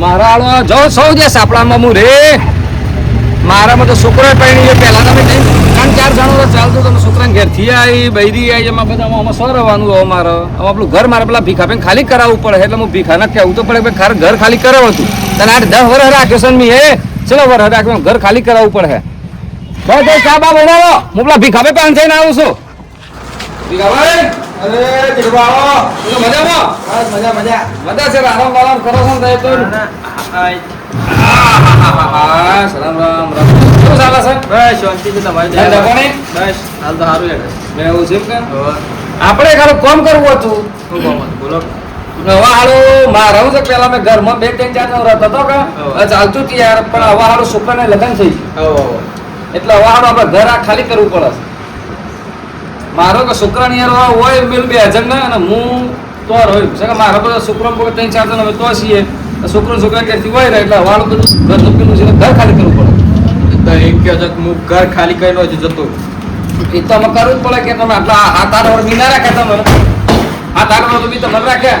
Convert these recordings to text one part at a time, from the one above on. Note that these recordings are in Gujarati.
મારા જો સૌ જે સાપડામાં હું રે. મારામાં તો છોકરો પૈણી છે. પહેલા તમે નહીં ત્રણ, ચાર જણો તો ચાલતું તમે છોકરાને ઘેરથી આવી બૈરી આવી એમાં બધા આમાં સો રહેવાનું હવે મારે હવે આપણું ઘર મારે પેલા ભીખા પેન ખાલી કરાવવું પડે એટલે હું ભીખા ના કહેવું તો પડે ખાર ઘર ખાલી કરાવું હતું. તને આઠ દસ વર્ષ રાખ્યો છે મેં એ ચલો વર્ષ રાખ્યો ઘર ખાલી કરાવવું પડે ભાઈ ચા બા બનાવો. હું પેલા ભીખા પે પાન થઈને આવું છું. ભીખાભાઈ? અરે બોલો મજામાં? મજા મજા. મજા છે આરામ બારામ કરો છો ને તો. બસ રામ રામ રામ. શું ચાલે છે? બસ શાંતિ છે તમારી? બસ હાલ તો સારું હેડે. મેં એવું છે કે? આપણે ખાલી કોમ કરવું હતું. શું કહો બોલો. હવા હાલું મારા હું છે. પેલા મેં ઘરમાં બે ત્રણ ચાર જણ રહેતો હતો કે. ચાલતું હતું યાર પણ હવે હાલું છોકરાને લગ્ન થઈ એટલે હવા હાલું આપણે ઘર આ ખાલી કરવું પડે મારો કે છોકરાને યાર હોય મેલ બે હજાર ના અને હું તો હોય છે કે મારો બધા શુક્રમ કોઈ ત્રણ ચાર જણ હવે તો છીએ. શુક્ર શુક્ર ક્યાંથી હોય ને એટલે વાળું બધું ઘરનું પેલું છે ઘર ખાલી કરવું પડે. તો કહો કે હું ઘર ખાલી કરીને જ જતો. એ તો અમે કરવું જ પડે કે તમે આટલા હાથ આઠ વર્ષ બી ના રાખ્યા તમે? હાથ આઠ વર્ષ બી તમે રાખ્યા?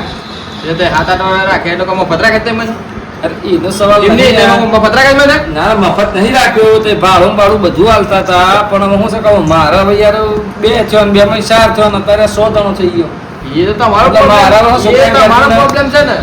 એટલે તો હાથ આઠ વાળા રાખે એટલે પતરા ખાતે મને એનો સવાલ એમ નહીં નહીં એમાં પતરા ના મફત નહીં રાખ્યું તે ભાડું ભાડું બધું હાલતા હતા. પણ હું શું કહું મારા ભાઈ યાર બે છો બે માં ચાર છો ને અત્યારે સો જણો થઈ ગયો. એ તો તમારો મારા પ્રોબ્લેમ છે ને.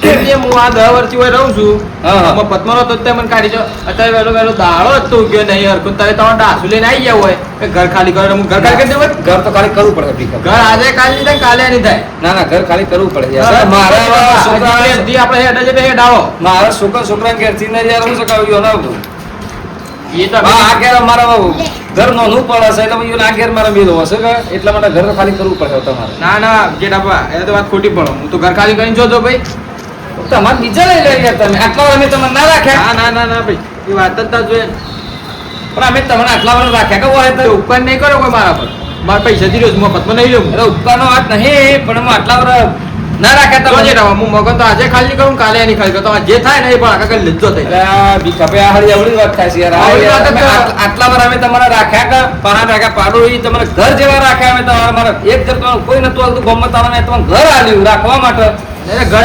કેમ હું આ દસ વર્ષથી હોય રહું છું હા, પદ્મનો તો તે મને કાઢી જો અત્યારે વહેલો વહેલો દાડો જ તો ઉગ્યો નહીં હરખું તારે તમારે ડાસુ લઈને આવી ગયા હોય. ઘર ખાલી કરો હું ઘર ખાલી કરી ઘર તો ખાલી કરવું પડે ઘર આજે કાલે નહીં થાય કાલે નહીં થાય. ના ના ઘર ખાલી કરવું પડે મારા છોકરા આપણે હેડ છે હેડ આવો. મારા છોકરા છોકરા ઘેરથી ને યાર હું શું ના એ તો આ ઘેર મારા ઘર નોનું પડે છે એટલે પછી આ ઘેર મારા મેલો હશે કે એટલા માટે ઘર ખાલી કરવું પડે તમારે. ના ના જે ડાબા એ તો વાત ખોટી પડો હું તો ઘર ખાલી કરીને જોજો ભાઈ. તમારે બીજા લઈ લઈ તમે. આટલા વાર અમે તમને ના રાખ્યા ના ના ના ભાઈ. એ વાત જ તા જોઈએ. પણ અમે તમને આટલા વાર રાખ્યા કે હોય તો. ઉપકાર નહીં કરો કોઈ મારા પર. મારા પૈસા દીધો પદ્મ નહીં લઉં અરે ઉપકારનો વાત નહીં પણ હું આટલા વાર ના રાખ્યા તમે જે હું મગન તો આજે ખાલી કરું કાલે એની ખાલી કરું. જે થાય ને એ પણ આગળ લીધો થઈ બી કપે આ હળી અવળી વાત થાય છે યાર. આટલા વાર અમે તમારે રાખ્યા કે પહાડ રાખ્યા પાડો ઈ તમારે ઘર જેવા રાખ્યા અમે તમારા મારા. એક ઘર કોઈ નતું આવતું ગમત મેં તમારું ઘર આલ્યું રાખવા માટે. ઘર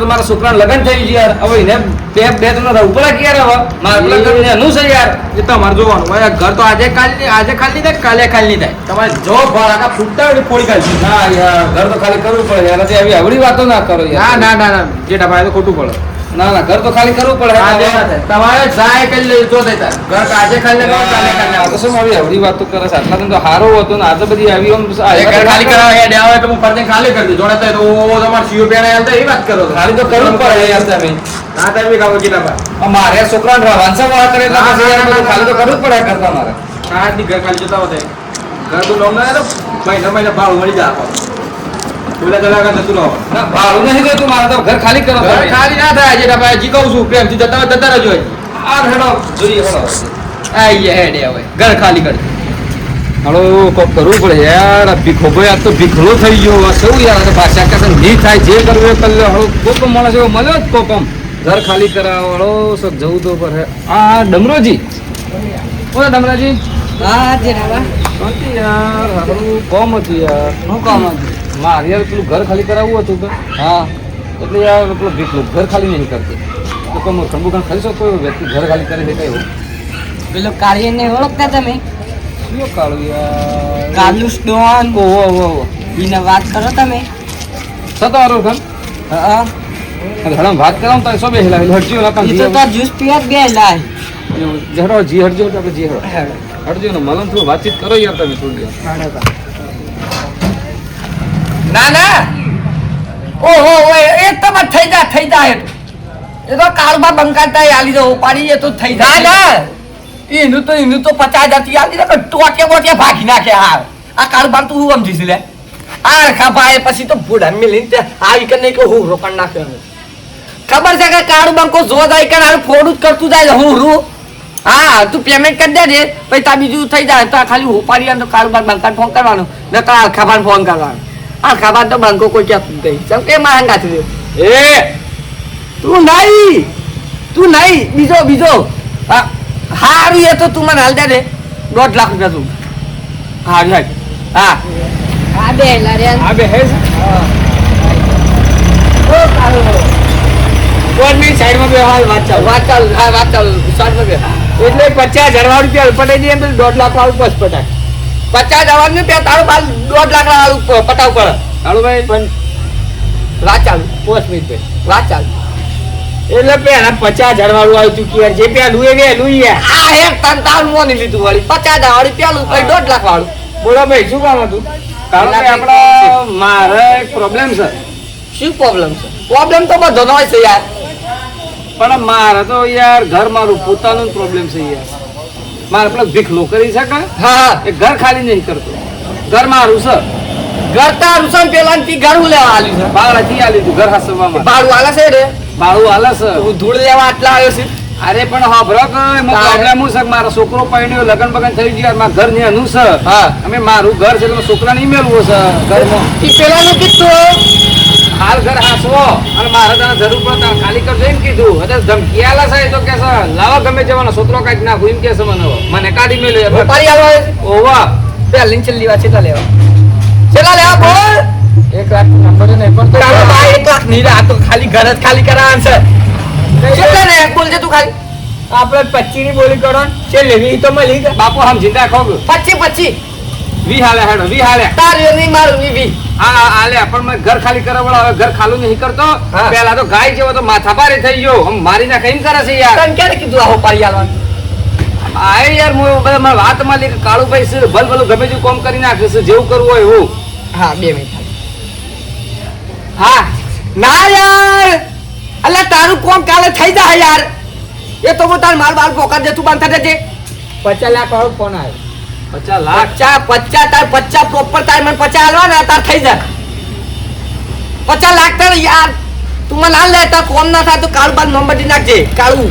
તો મારા છોકરાને લગ્ન થઈ ગયું યાર. હવે એને બે બે ત્રણ રહેવું પડે કે હવે. મારે પેલા ઘરનું યાર. એ તમારે જોવાનું. ઘર તો આજે ખાલી આજે ખાલી થાય કાલે ખાલી થાય? તમારે જો ભાડા ફૂટતા હોય તો ફોડી કાઢી. યાર ઘર તો ખાલી કરવું પડે. આવડી વાતો ના કરો ના ના ના ના. જે ડાબા તો ખોટું પડે ના ના ઘર તો ખાલી કરવું પડે. તમારે જાય કરી લેજો તો થાય ઘર આજે ખાલી નહીં કાલે ખાલી આ તો શું આવી વાત તો કરે છે આટલા તો હારો હતો ને આજે બધી આવી ઘર ખાલી કરાવવા હેડે આવે તો હું ફરતે ખાલી કરી દઉં જોડે થાય તો તમારે સીઓ પેણે હાલતા એ વાત કરો ખાલી તો કરવું જ પડે યાર તમે ના કેટલા ભાઈ આ મારે છોકરા વાંચા વાળા કરે એટલે ખાલી તો કરવું જ પડે કરતા મારે આજની ઘર ખાલી જતા હોતે ઘર તો લોન ના મહિના મહિના ભાવ મળી જાય આપણને. પેલા તો નતું લાવવાનું. ના ભાડું નહીં જોઈતું મારે તો ઘર ખાલી કરો ઘર ખાલી ના થાય જે ડાબા હજી કહું છું પ્રેમથી જતા જતા રહેજો આ હેડો જોઈએ હેડો આઈ ગયા હેડે હવે. ઘર ખાલી કરી. હાલો કોક કરવું પડે યાર ભીખો ભાઈ આ તો ભીખલો થઈ ગયો આ. શું યાર ભાષા નહીં થાય જે કરવું એ કરી લે. હળો કોક માણસ એવો મળ્યો જ કોક આમ. ઘર ખાલી કરાવો હળો સબ જવું તો પર આ ડમરોજી. ઓય ડમરાજી. હા જે આપણું કોમ હતું યાર. હું કોમ હતું? મારે યાર પેલું ઘર ખાલી કરાવવું હતું કે હા. એટલે યાર પેલો ભીખલું ઘર ખાલી નહીં કરતી. તો તમે ખંભુ ખાન ખાલી શકો એવો વ્યક્તિ ઘર ખાલી કરે કઈ એવું? પેલો કાર્યને ઓળખતા તમે? શું કાળું યાર કાલુ સ્ટોન ઓહો ઓહો એને વાત કરો તમે. સતારો ખાન હા. હરામ વાત કરાવ તો સો બેહેલા હટજો ના કામ તો તાર જ્યુસ પીવા ગયેલા જહડો જી હડજો તો આપણે જી હડજો ને મલમ થોડું વાતચીત કરો યાર તમે થોડી યાર. ના ના. ઓહો એ તમે થઈ જાય થઈ જાય એ તો. કાળમાં બંકાતા આલી દો ઉપાડી એ તો થઈ જાય. ના એનું તો એનું તો પચાસ હજારથી આલી દે પણ ટોટિયા બોટિયા ભાગી નાખે હા. આ કારોબાર તું શું સમજીશ લે? આ રખા ભાઈ પછી તો ભૂડા મિલીને તે આવી કે નહીં કે હું રોકડ નાખ્યો ખબર છે કે કાળું બંકો જો જાય કે હાલ ફોડું જ કરતું જાય હું રૂ. હા તું પેમેન્ટ કરી દેજે પછી તા બીજું થઈ જાય તો આ ખાલી ઉપાડી તો કારોબાર બંકાને ફોન કરવાનો ને તો ફોન કરવાનો. આલખાબાન તો બંકો કોઈ કહેતું નહીં ચમ કે માંગા છે એ તું નહીં તું નહીં બીજો બીજો. હા હારું એ તો તું મને હાલ દે દોઢ લાખ રૂપિયા તું. હારું હાલ હા. આ બે હે છે ઓ કાળુ. કોણ સાઈડમાં બે હાલ વાત ચાલુ. વાત ચાલ હા વાત ચાલ. સાઈડમાં બે. એટલે પચાસ હજાર વાળું રૂપિયા પટાઈ દઈએ તો દોઢ લાખ વાળું બસ પટાય. પચાસ હજાર ને બે તારું બાલ દોઢ લાખ વાળું પ- પટાવ પડે ભાઈ પણ વાત ચાલુ. પોસ્ટ મિનિટ ભાઈ વાત ચાલુ. એટલે પેલા પચાસ હજાર વાળું આવ્યું તું કે યાર જે પેલું એ વેલું યાર આ એક તન તારું મોની લીધું વાળી. પચાસ હજાર વાળી પેલું પછી દોઢ લાખ વાળું. બોલો ભાઈ શું કામ હતું? કારણ કે આપણે મારે એક પ્રોબ્લેમ છે. શું પ્રોબ્લેમ છે? પ્રોબ્લેમ તો બધો નો હોય છે યાર. પણ મારે તો યાર ઘર મારું પોતાનું પ્રોબ્લેમ છે યાર. મારે પેલો ભીખ નોકરી છે કે? હા. એ ઘર ખાલી નહીં કરતો. ઘર મારું છે. ઘર તારું છે પેલા થી ઘર હું લેવા આલ્યું છે. બાળાથી આલી તું ઘર હાસવામાં ભાડું આલે છે રે. બાળું આલે છે. હું ધૂળ લેવા આટલા આવ્યો છે? અરે પણ હાભરો કે? પ્રોબ્લેમ હું છે મારો છોકરો પરણ્યો લગન બગન થઈ ગયા મારા ઘર ને અનું છે. હા. અમે મારું ઘર છે એટલે છોકરા નહીં મેળવો છે ઘરમાં. પેલા નું કીધું હાલ ઘર હાસવો અને મારે તને જરૂર પડે તારે ખાલી કરજો એમ કીધું. અત્યારે ધમકી આલા સાહેબ તો કે લાવો ગમે જવાનો છોકરો કાંઈક નાખું. એમ કે છે મને. મને કાઢી મેલ્યો. વેપારી આલો ઓવા. પેલી છેલ્લી વાત છેલ્લા લેવા. છેલ્લા લેવા બોલ. એક લાખ નંબર ને પણ તો તારો ભાઈ એક લાખ નહીં આ તો ખાલી ઘર જ ખાલી કરાવવાનું છે. કેટલા ને બોલ છે તું ખાલી. આપણે પચી ની બોલી કરો છે લેવી તો મળી બાપુ હમ જિંદા ખોગ. પચી પચી વી હાલે હેડો વી હાલે. તારે નહીં મારું વી વી. હા હાલે પણ મેં ઘર ખાલી કરવા વાળો હવે ઘર ખાલું નહીં કરતો. પેલા તો ગાય જેવો તો માથા ભારે થઈ ગયો. આમ મારી નાખે એમ કરે છે યાર. તને ક્યારે કીધું આવો પારી આલવાનું? આ યાર હું બધા મારા વાતમાં લે કે કાળુભાઈ છે ભલ ભલું ગમે તેવું કામ કરી નાખે છે જેવું કરવું હોય એવું. હા બે મિનિટ હા. ના યાર! અલ્યા તારું કોમ કાલે થઈ જાય યાર. એ તો હું તાર માલ બાલ પોકાર દે તું બાંધતા થશે પચાસ લાખ વાળો ફોન આવ્યો. પચાસ લાખ? પચ્ચા પચાસ તાર પચાસ પ્રોપર તાર મને હાલવા ને તાર થઈ જાય. પચાસ લાખ તાર યાર. તું મને હાલ લે તાર કોમ ના થાય તો કાળું બાદ નંબર દી નાખજે. કાળું.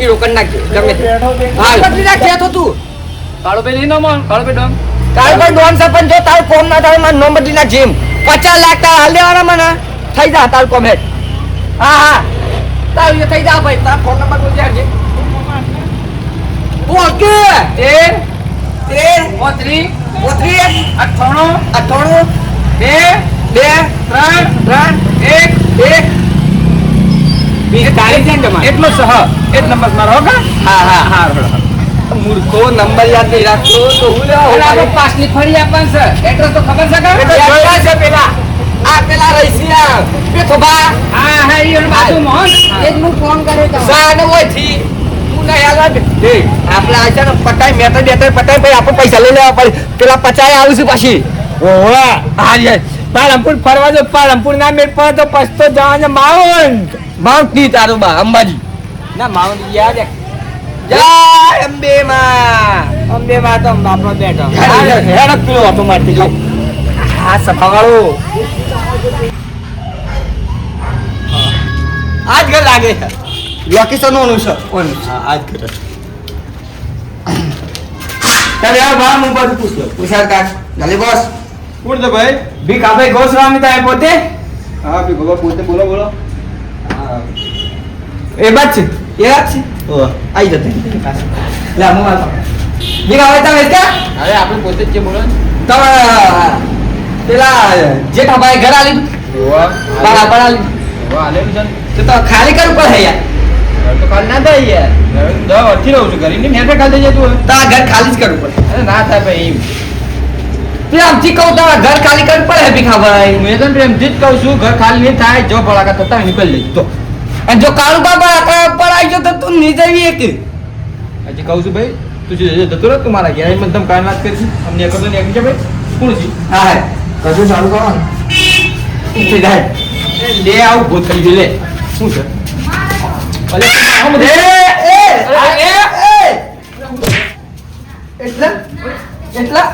એ રોકડ નાખજે ગમે તે. હા નંબર નાખજે તો. તું કાળુભાઈ નહીં નો મન કાળુભાઈ ડોમ કાળું ભાઈ ડોન સરપંચ જો તારું ફોન ના થાય મને નંબર દી નાખજે પચાસ લાખ તાર હાલ દેવાના મને. થઈ જા તારું કોમ હેડ. હા હા. તારું થઈ જા ભાઈ. તાર ફોન નંબર બોલ કે. અઠ્ઠાણું અઠ્ઠાણું બે બે ત્રણ ત્રણ એક. એક. ને એટલો સહ. એક નંબર મારો હો હા હા હા. મૂર્ખો નંબર યાદ નહીં રાખતો તો હું લેવા ઉપાડી. પાસની ફરી આપવાનું સર એડ્રેસ તો ખબર છે કે? પેલા. આ પેલા રહીશિયા. બેઠો બા હા હા એ બાજુ મોહન એક નું ફોન કર્યો સાને ઓયથી તું નહીં હાલવા દે. એ, આપણે આ છે ને પટાઈ મેટર બેટર પટાઈ ભાઈ આપણે પૈસા લઈ લેવા પડે. પેલા પચાઈ આવું છે પાછી. ઓવા હા યાર ફરવા જો પાલનપુર ના મેળ પડે તો પછતો જવાનું માઉન્ટ. માઉન્ટની તારું બા અંબાજી. ના માઉન્ટ યાદ જય અંબે માં. અંબે માં તો બાપરો બેઠો. હેડ, હેડ ઓટો મારતી જો. હા સફાવાળો. આજ ઘર લાગે છે. લોકેશન ઓનું છે? ઓનું હા આજ કરે ચાલ આ બા હું બધું પૂછ લો. પૂછાર કાક ગલે બોસ. કોણ છે ભાઈ? ભીખ આપણે ગોસ્વામી થાય પોતે? હા ભાઈ બાબા પોતે. બોલો બોલો. એ બાત છે. એ વાત છે? ઓ આઈ જતે. લે હું માલ બીક આવે તમે ક્યાં અરે આપણે પોતે જ છે બોલો. તમે પેલા જેઠાભાઈ ઘર આલી ઓવા. બાળા બાળા ઓવા, આલે છે તો તો ખાલી કરવું પડે યાર. તો ખાલી ના થાય યાર ઘરે હું રહું છું ઘરે એમની મેટર ખાલી થઈ જતું હોય તારા ઘર ખાલી જ કરવું પડે ના થાય ભાઈ તે કહું તો ઘર ખાલી કરવું પડે ભીખાભાઈ હું તો પ્રેમથી જ કહું છું ઘર ખાલી નહીં થાય જો ભડાકા થતા હોય નીકળી તો અને જો કાળુ બાબા પર આવી ગયો તો તું નહીં જવી એક. હજી કહું છું ભાઈ તું જે જતો રહે તું મારા ઘેર મને તમે કાંઈ વાત કરીશું અમને એક હતો ને છે ભાઈ કોણ છે હા, હે. કશું ચાલુ જાય એ લે આવું ભૂત થઈ ગયું લે શું છે અલે તું આમ એ દે. એ અરે, એ એટલા એટલા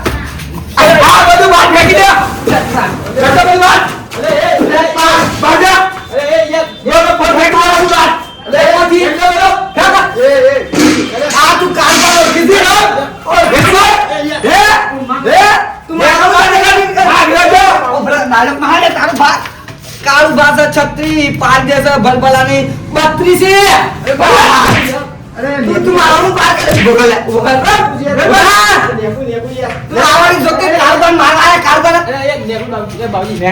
આ બધું બાદ ફેંકી દે જતો બધું બાદ બાદ જા અરે, એ યાર. બોલો પરફેક્ટ વાળા શું બાદ અરે એમાંથી એટલો બધો ફેંકા આ તું કાલ પાડો કીધી ને ઓ ભેટવા હે હે તું મારો બાદ લગાડી ભાગ લેજો નાલક મહાને તારું ભાગ કાળું ભાષા છત્રી પારદેશ ભલભલાની બત્રીસ તું તું મારું પાર કરે ગોગલ લે, ગોગલ રે, રે, બા. તું આવવાની જોકે કારબાન માર આયા કારબાન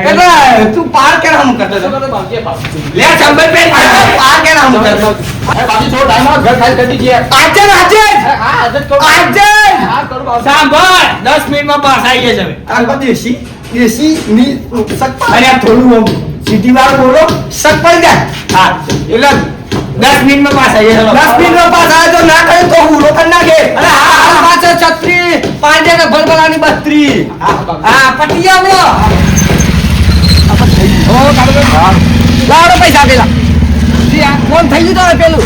એટલે તું પાર કેમ હમ કરતો હતો? લે ચંબલ પે પાર કેમ હમ કરતો હતો? આજે ને આજે જ. આજે જ. સાંભળ દસ મિનિટમાં પાસ આવી જશે હવે. કારબાન દેશી દેશી ની અરે થોડું આમ સીધી વાર બોલો પડી જાય. હા એટલે દસ મિનિટમાં પાસ આવી જશે. દસ મિનિટનો પાસ આવે તો ના કરે તો હું રોકડ નાખે. અરે હા હા. પાછળ છત્રી પાંચે ને ભલભલાની બત્રી. હા પટી લાવડો પૈસા પેલા. ફોન થઈ ગયું તારે પેલું.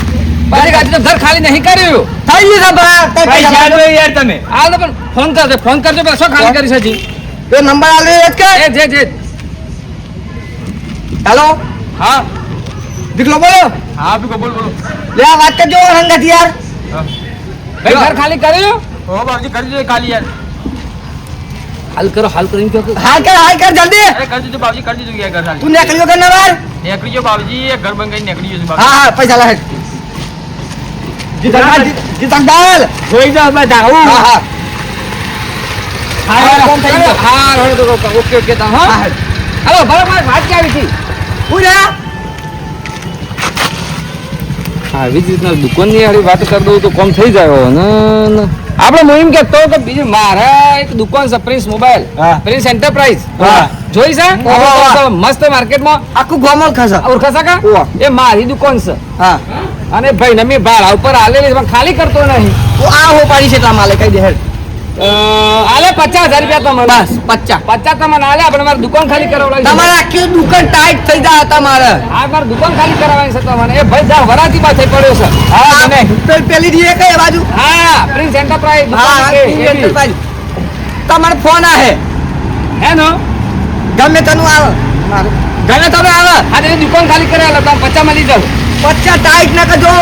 બારે ગાડી તો ઘર ખાલી નહીં કર્યું. થઈ ગયું પૈસા યાર તમે. પણ ફોન કરજો. ફોન કરજો પેલા. શું ખાલી કરી હજી? તો નંબર આલે એ જ કે? જે જે. હેલો હા દીકલો બોલો હા આપી બોલ બોલો લે આ વાત કરજો હંગત યાર ભાઈ ઘર ખાલી કર્યું હો બાપજી કરી દેજો ખાલી યાર હાલ કરો હાલ કરો એમ કહો કે હાલ કર હાલ કર જલ્દી અરે કરી દીધું બાપજી કરી દીધું યાર ઘર ખાલી તું નીકળ્યો કે ના બહાર નીકળી ગયો બાપજી એ ઘર બંધ કરીને નીકળી ગયો છે હા હા પૈસા લાવે જીતક જીતક જોઈ જાઓ બધા હા હા હા ફોન થઈ ગયો. હા હવે તો ઓકે ઓકે તા હા હા હાલો બરાબર વાત કે આવી હતી હું આવી જ રીતના દુકાનની હારી વાત કરી દઉં તો કોમ થઈ જાય ને. આપણે એમ કે બીજું મારા એક દુકાન છે પ્રિન્સ મોબાઈલ. Prince Enterprise. હા. જોઈ છે. મસ્ત માર્કેટમાં. આખું ગોમલ ખાસા ઓળખાશા કા? એ મારી દુકાન છે. હા. અને ભાઈ ને મેં ભાડા ઉપર આલેલી પણ ખાલી કરતો નહીં. તો આ હો પાડી છે એટલા માલે કઈ દે હેડ. આલે પચાસ હજાર રૂપિયા તમારે. બસ પચાસ. પચાસ તમારે આલે આપણે મારે દુકાન ખાલી કરાવડાવી તમારે આખી દુકાન ટાઈટ થઈ જાય તમારે. આ મારે દુકાન ખાલી કરાવવાની છે તમારે. એ ભાઈ જા વરાતી માં થઈ પડ્યો છે. હા મને. પેલી દીએ કઈ બાજુ? હા પ્રિન્સ એન્ટરપ્રાઇઝ હા એવી. enterprise. તમારો ફોન આહે. હે નો? ગમે તનું આવે. મારું. ગમે તમે આવે. આ દુકાન ખાલી કરાવ્યા તમે પચાસમાં લઈ જાઓ પચ્ચા ટાઈટ ના કજો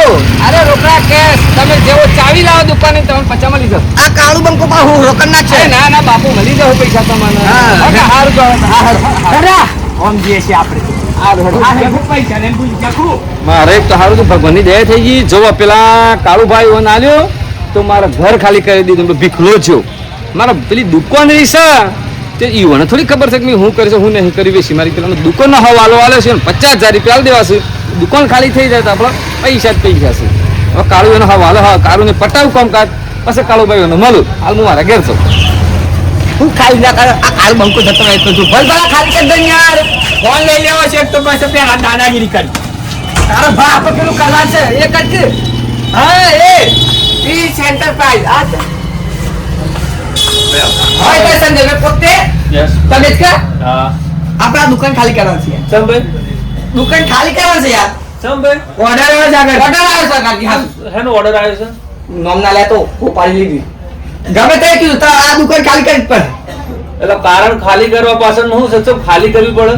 અરે રોકડા કેશ તમે જેવો ચાવી લાવો દુકાને તમે પચાસ મળી લઈ આ કાળું બંકો પા હું રોકડ ના છે. ના ના બાપુ મળી જાવ પૈસા તમને હા. ઓકે, હારું જો હારું, હારું. ઓમ જે છે આપણે. મારે એક તો સારું તો ભગવાનની દયા થઈ ગઈ. જો પેલા કાળુભાઈ ઓન આલ્યો તો મારા ઘર ખાલી કરી દીધું ભીખલો છો મારા પેલી દુકાન રહી છે. તે ઈવોને થોડી ખબર છે કે હું કરીશ હું નહીં કરી બેસી મારી પેલા દુકાનનો હવાલો આલ્યો છે પચાસ હજાર રૂપિયા દેવાશે દેવા છે. દુકાન ખાલી થઈ જાય તો આપણે પૈસા જ પૈસા છે. હવે કાળુ એનો વાલો હા કાળુને પટાવું કામકાજ પછી કાળુભાઈ એનો મળું. હાલ હું મારા ઘેર છું. હું ખાલી ના કરે આ કાળુ બંકો જતો રહેતો છું ભલ ભલા ખાલી કરી દે યાર. ફોન લઈ લેવો છે તો પાસે પેલા દાદાગીરી કરી. તારો ભા આપણે પેલું કલા છે. એ કરજે હા એ. ઈ સેન્ટર પ્રાઇઝ આ છે. હોય સંજય મેં પોતે? યસ તમે જ કા? હા. આપણા દુકાન ખાલી કરવાની છે. સંભાઈ દુકાન ખાલી કરવા છે યાર. સંભાઈ ઓર્ડર આવ્યો છે આગળ. ઓર્ડર આવ્યો છે કાકી હા. હેનો ઓર્ડર આવ્યો છે? તો લેતો ઉપાડી લીધી. ગમે તે કીધું તો આ દુકાન ખાલી કરી પણ પડે. એટલે કારણ ખાલી કરવા પાછળ હું સચો ખાલી કરવી પડે?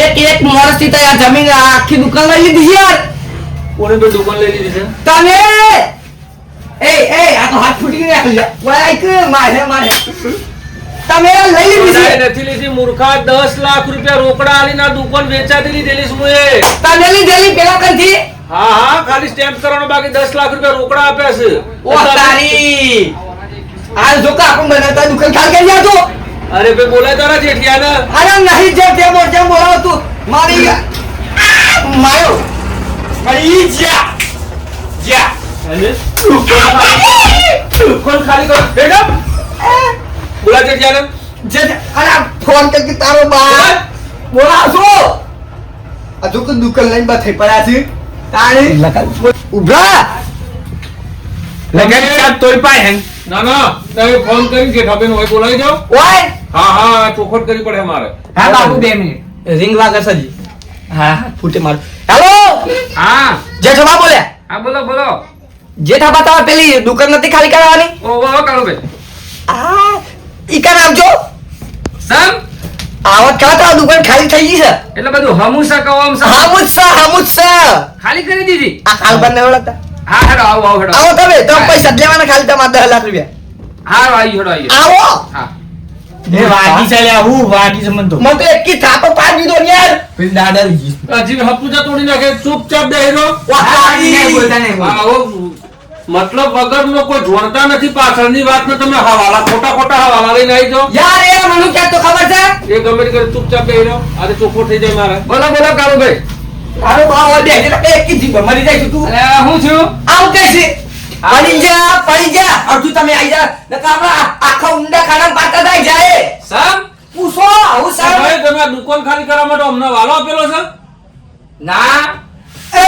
એક એક વર્ષથી થી તૈયાર જમીન આખી દુકાન લઈ લીધી છે યાર. કોને તો દુકાન લઈ લીધી છે? તમે એ એ આ તો હાથ ફૂટી ગયા ઓય મારે મારે. તમે લઈ લીધી નથી લીધી મૂર્ખા દસ લાખ રૂપિયા રોકડા આલી ના દુકાન વેચાતી લીધેલી છે મુએ. તમે લીધેલી પેલા કરતી? હા હા ખાલી સ્ટેમ્પ કરવાનો બાકી દસ લાખ રૂપિયા રોકડા આપ્યા છે. ઓ તારી! આ જો કા આપણ બનાવતા દુકાન ખાલી કરી જાતો અરે ભાઈ બોલાય તારા જેઠિયાને. અરે નહીં જે તે બોલ જેમ બોલાવ તું. મારી માયો મારી જ્યા જ્યા કોણ ખાલી કરો. બેટા. બોલા જેઠિયાને જે અરે આ ફોન કરકે તારો બા. બોલાવશો આ જો કે દુકાન લઈને બા થઈ પડ્યા છે. તાણી. ઉભરા લગાડી ચાપ તોય પાય હેન ના ના તમે ફોન કરી જેઠાબેન હોય બોલાવી જાઓ. ઓય. હા હા ચોખવટ કરવી પડે અમારે. હા બાબુ બે મિનિટ. રિંગ વાગે સજી હા હા ફૂટે માર. હેલો. હા. જેઠબા બોલ્યા? હા બોલો બોલો. જેઠાબા તમારે પેલી દુકાન નથી ખાલી કરવાની ઓ વાહ કાળુભાઈ. આ ઈ કર આવજો. સમ? આવત કહો તો દુકાન ખાલી થઈ ગઈ છે. એટલે બધું હમુસા કહો હમસા હમુસા હમુસા. ખાલી કરી દીધી. આ કાલબાન ને ઓળખતા હા હેડો આવો આવો હેડો. આવો તમે તો પૈસા લેવાના ખાલી તમારા દસ લાખ રૂપિયા. હા આવી હેડો આવી આવો. હા. એ વાગી ચાલે હું વાગી છે મન તો. મને તો એકી થાપો પાડી દીધો ને યાર. પેલી દાદા હજી હપુજા તોડી નાખે ચૂપચાપ બેહી રહો. નહીં બોલતા નહીં. આવો. મતલબ વગરનો કોઈ જોડતા નથી પાછળની વાતને તમે હવાલા ખોટા ખોટા હવાલા લઈને આવી જાઓ. યાર એ મને ક્યાં તો ખબર છે? એ ગમે તે ચૂપચાપ બેહી રહો. આજે ચોખ્ખો થઈ જાય મારે. બોલો બોલો કાળુભાઈ તારો બાવ બે એટલે એક કી જીભ મરી જાય તું. અરે હું છું? આવ કે છે. પડી જા પડી જા. અડધું તમે આવી જા નકા આપણા આખા ઊંડા ખાડા પાતા થાય જાય. સમ પૂછો. આવું સાહેબ ભાઈ તમે દુકાન ખાલી કરવા માટે અમને વાલો આપેલો છે? ના. એ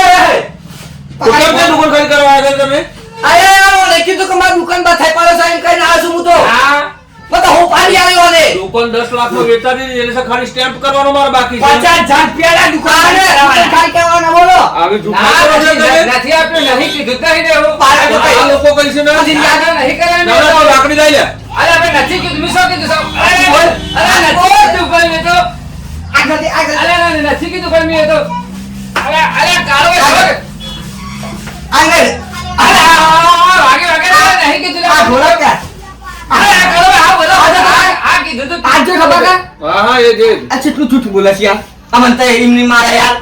દુકાન ખાલી કરવા આવ્યા તમે? અરે ઓને કીધું કે મારી દુકાન બા થાય પાડો સાહેબ કઈ ના છું હું તો. હા. મેં હું પાડી આવ્યો ને દુકાન દસ લાખમાં વેચા દીધી એટલે ખાલી સ્ટેમ્પ કરવાનો મારે બાકી છે. પચાસ હજાર રૂપિયાના દુકાન ખાલી કરવાના બોલો. ના કરો છો નથી આપણે નહીં કીધું નહીં દેવું પાડે તો લોકો કઈ છે ને? ના, ના, નહીં કરાય ના, ના, તો લાકડી લઈ લે. અરે અમે નથી કીધું મિસો કીધું સાહેબ? અરે બોલ. અરે નથી દુકાન મે તો આગળથી અરે આગળ ના, નથી કીધું ભાઈ મે તો અરે અરે કાળો આગળ. વાગે વાગે નહીં કીધું આ ઘોડા ક્યાં? અરે આ કાળો આ બોલો આ આ કીધું તો આ જો ખબર કે? હા હા એ જે. આ કેટલું જૂઠું બોલે છે યાર. અમન તો એમની મારે યાર.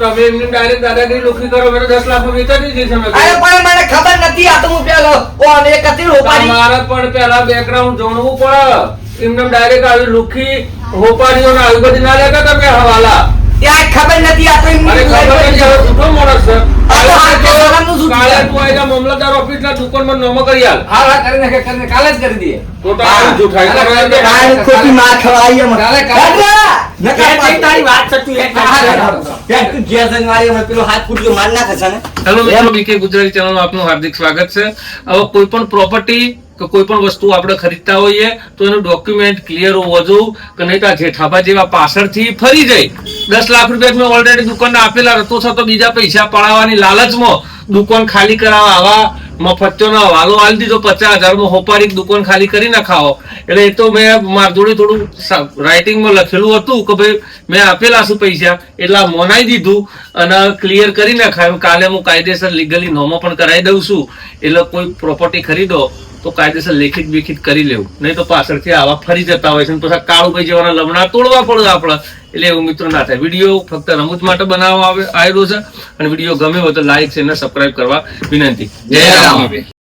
તમે એમને ડાયરેક્ટ દાદાગીરી લુખી કરો મેં તો દસ લાખમાં વેચાતી હતી તમે અરે પણ મને ખબર નથી આ તો હું પેલો ઓન એક હતી રોપાડી મારે પણ પેલા બેકગ્રાઉન્ડ જોણવું પડે. એમને ડાયરેક્ટ આવી લુખી હોપાડીઓ ને આવી બધી ના લેતા તમે હવાલા. ત્યાં ખબર નથી આ તો એમની અરે ખબર નથી હવે જૂઠો માણસ છે આ તો આ તો સલામનું જૂઠું કાલે છે. તું આઈને મામલતદાર દુકાનમાં નોમો કરી હાલ હાલ હા કરી નાખે કરી કાલે જ કરી દઈએ તો તો આવી જૂઠાઈ કાલે ખોટી માર ખવાઈ એમ. કાલે કાલે. હેડવા! નકર પાછી તારી વાત છે, તું હેડ હા, હા, હેડ. હા. હેડ, તું ઘેર જઈને વાળી પેલો હાથ ફૂટ્યો માર નાખે છે ને હેલો મિત્રો બીકે ગુજરાતી ચેનલમાં આપનું હાર્દિક સ્વાગત છે હવે કોઈ પણ પ્રોપર્ટી કે કોઈ પણ વસ્તુ આપણે ખરીદતા હોઈએ તો એનું ડોક્યુમેન્ટ ક્લિયર હોવો જોઈએ કે નહીં તો આ જેઠાબા જેવા પાછળથી ફરી જાય દસ લાખ રૂપિયા મેં ઓલરેડી દુકાનના આપેલા હતો છતાં બીજા પૈસા પડાવવાની લાલચમાં દુકાન ખાલી કરાવવા આવા મફતનો વાલો આલી દીધો, પચાસ હજારમાં હોપારી દુકાન ખાલી કરી નાખાવો. એટલે એ તો મેં મારા જોડે થોડું રાઇટિંગમાં લખેલું હતું કે ભાઈ, મેં આપેલા છું પૈસા? એટલા મોનાઈ દીધું અને ક્લિયર કરી નાખાયું. કાલે હું કાયદેસર લીગલી નોમો પણ કરાવી દઉં છું. એટલે કોઈ પ્રોપર્ટી ખરીદો. તો કાયદેસર લેખિત બેખિત કરી લેવું. નહીં તો પાછળથી આવા ફરી જતા હોય છે અને પછી કાળુભાઈ જેવાના લમણા તોડવા પડે આપણે. એટલે એવું મિત્રો ના થાય. વીડિયો ફક્ત રમૂજ માટે બનાવવા આવે આવેલો છે. અને વીડિયો ગમે હોય તો લાઈક છે અને સબસ્ક્રાઇબ કરવા વિનંતી. જય રામ.